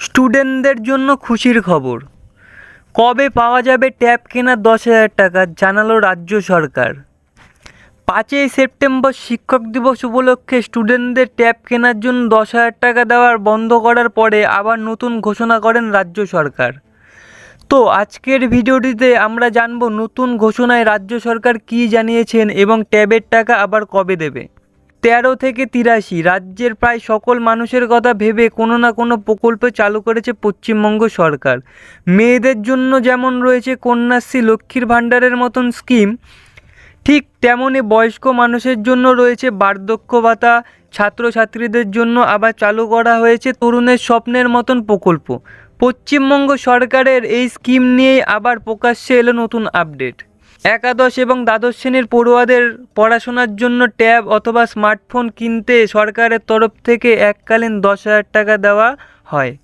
স্টুডেন্টদের জন্য খুশির খবর। কবে পাওয়া যাবে ট্যাব কেনার দশ হাজার টাকা জানালো রাজ্য সরকার। পাঁচই সেপ্টেম্বর শিক্ষক দিবস উপলক্ষে স্টুডেন্টদের ট্যাব কেনার জন্য দশ হাজার টাকা দেওয়ার বন্ধ করার পরে আবার নতুন ঘোষণা করেন রাজ্য সরকার। তো আজকের ভিডিওটিতে আমরা জানব নতুন ঘোষণায় রাজ্য সরকার কী জানিয়েছেন এবং ট্যাবের টাকা আবার কবে দেবে। তেরো থেকে তিরাশি। রাজ্যের প্রায় সকল মানুষের কথা ভেবে কোনো না কোনো প্রকল্প চালু করেছে পশ্চিমবঙ্গ সরকার। মেয়েদের জন্য যেমন রয়েছে কন্যাশ্রী লক্ষ্মীর ভাণ্ডারের মতন স্কিম, ঠিক তেমনই বয়স্ক মানুষের জন্য রয়েছে বার্ধক্য ভাতা, ছাত্রছাত্রীদের জন্য আবার চালু করা হয়েছে তরুণের স্বপ্নের মতন প্রকল্প। পশ্চিমবঙ্গ সরকারের এই স্কিম নিয়েই আবার প্রকাশ্যে এলো নতুন আপডেট। একাদশ এবং দ্বাদশ শ্রেণির পড়ুয়াদের পড়াশোনার জন্য ট্যাব অথবা স্মার্টফোন কিনতে সরকারের তরফ থেকে এককালীন দশ হাজার টাকা দেওয়া হয়।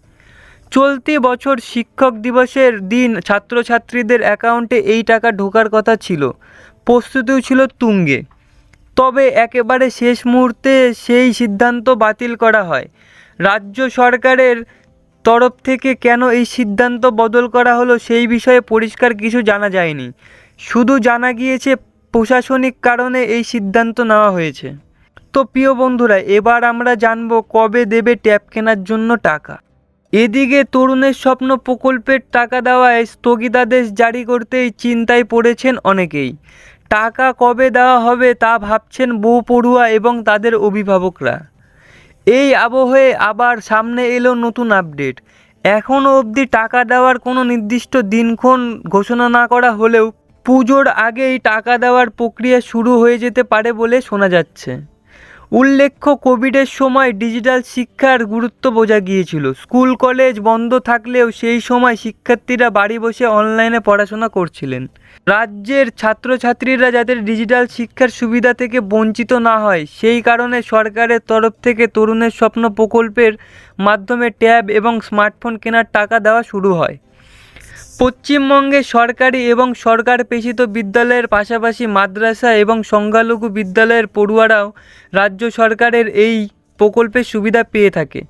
চলতি বছর শিক্ষক দিবসের দিন ছাত্রছাত্রীদের অ্যাকাউন্টে এই টাকা ঢোকার কথা ছিল। প্রস্তুতিও ছিল তুঙ্গে। তবে একেবারে শেষ মুহূর্তে সেই সিদ্ধান্ত বাতিল করা হয়। রাজ্য সরকারের তরফ থেকে কেন এই সিদ্ধান্ত বদল করা হলো সেই বিষয়ে পরিষ্কার কিছু জানা যায়নি। শুধু জানা গিয়েছে প্রশাসনিক কারণে এই সিদ্ধান্ত নেওয়া হয়েছে। তো প্রিয় বন্ধুরা, এবার আমরা জানব কবে দেবে ট্যাব কেনার জন্য টাকা। এদিকে তরুণের স্বপ্ন প্রকল্পের টাকা দেওয়ায় স্থগিতাদেশ জারি করতেই চিন্তায় পড়েছেন অনেকেই। টাকা কবে দেওয়া হবে তা ভাবছেন বহু পড়ুয়া এবং তাদের অভিভাবকরা। এই আবহে আবার সামনে এলো নতুন আপডেট। এখনও অবধি টাকা দেওয়ার কোনো নির্দিষ্ট দিনক্ষণ ঘোষণা না করা হলেও পুজোর আগেই টাকা দেওয়ার প্রক্রিয়া শুরু হয়ে যেতে পারে বলে শোনা যাচ্ছে। উল্লেখ্য, কোভিডের সময় ডিজিটাল শিক্ষার গুরুত্ব বোঝা গিয়েছিল। স্কুল, কলেজ বন্ধ থাকলেও সেই সময় শিক্ষার্থীরা বাড়ি বসে অনলাইনে পড়াশোনা করছিলেন। রাজ্যের ছাত্রছাত্রীরা যাতে ডিজিটাল শিক্ষার সুবিধা থেকে বঞ্চিত না হয়, সেই কারণে সরকারের তরফ থেকে তরুণের স্বপ্ন প্রকল্পের মাধ্যমে ট্যাব এবং স্মার্টফোন কেনার টাকা দেওয়া শুরু হয়। পশ্চিমবঙ্গে সরকারি এবং সরকার পেশিত বিদ্যালয়ের পাশাপাশি মাদ্রাসা এবং সংখ্যালঘু বিদ্যালয়ের পড়ুয়ারাও রাজ্য সরকারের এই প্রকল্পের সুবিধা পেয়ে থাকে।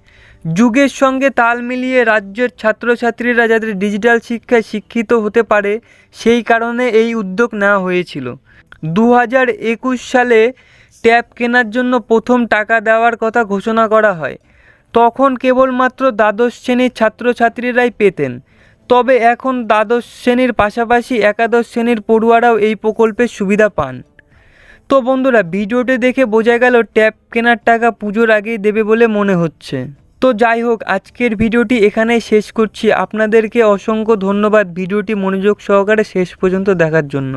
যুগের সঙ্গে তাল মিলিয়ে রাজ্যের ছাত্রছাত্রীরা যাতে ডিজিটাল শিক্ষায় শিক্ষিত হতে পারে, সেই কারণে এই উদ্যোগ নেওয়া হয়েছিল। দু হাজার একুশ সালে ট্যাব কেনার জন্য প্রথম টাকা দেওয়ার কথা ঘোষণা করা হয়। তখন কেবলমাত্র দ্বাদশ শ্রেণির ছাত্রছাত্রীরাই পেতেন। তবে এখন দ্বাদশ শ্রেণির পাশাপাশি একাদশ শ্রেণির পড়ুয়ারাও এই প্রকল্পের সুবিধা পান। তো বন্ধুরা, ভিডিওটি দেখে বোঝা গেল ট্যাব কেনার টাকা পুজোর আগেই দেবে বলে মনে হচ্ছে। তো যাই হোক, আজকের ভিডিওটি এখানেই শেষ করছি। আপনাদেরকে অসংখ্য ধন্যবাদ ভিডিওটি মনোযোগ সহকারে শেষ পর্যন্ত দেখার জন্য।